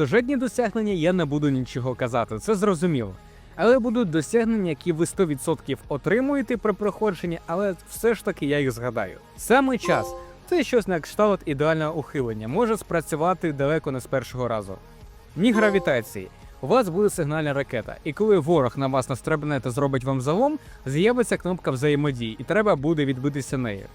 Сюжетні досягнення я не буду нічого казати, це зрозуміло. Але будуть досягнення, які ви 100% отримуєте при проходженні, але все ж таки я їх згадаю. Саме час це щось на кшталт ідеального ухилення, може спрацювати далеко не з першого разу. Ні гравітації. У вас буде сигнальна ракета, і коли ворог на вас настрибне та зробить вам залом, з'явиться кнопка взаємодії, і треба буде відбитися нею.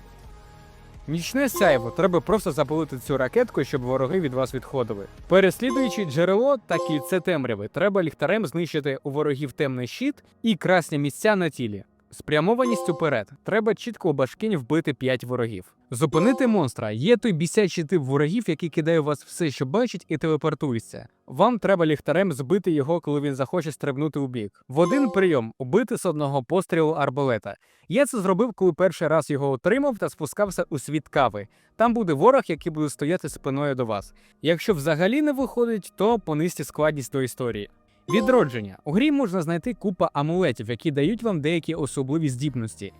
Нічне сяйво, треба просто запалити цю ракетку, щоб вороги від вас відходили. Переслідуючи джерело та кільце темряви, треба ліхтарем знищити у ворогів темний щит і красні місця на тілі. Спрямованість уперед. Треба чітко у башкінь вбити 5 ворогів. Зупинити монстра. Є той бісячий тип ворогів, який кидає у вас все, що бачить, і телепортується. Вам треба ліхтарем збити його, коли він захоче стрибнути у бік. В один прийом убити з одного пострілу арбалета. Я це зробив, коли перший раз його отримав та спускався у світ кави. Там буде ворог, який буде стояти спиною до вас. Якщо взагалі не виходить, то понизьте складність до історії. Відродження. У грі можна знайти купа амулетів, які дають вам деякі особливі здібності.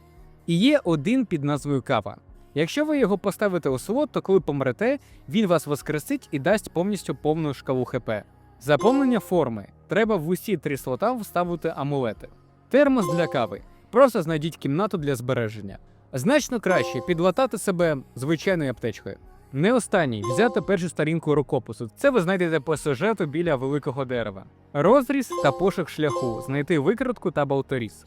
І є один під назвою кава. Якщо ви його поставите у слот, то коли помрете, він вас воскресить і дасть повністю повну шкалу ХП. Заповнення форми. Треба в усі три слота вставити амулети. Термос для кави. Просто знайдіть кімнату для збереження. Значно краще підлатати себе звичайною аптечкою. Не останній взяти першу сторінку рукопису. Це ви знайдете по сюжету біля великого дерева. Розріз та пошук шляху, знайти викритку та болторіз.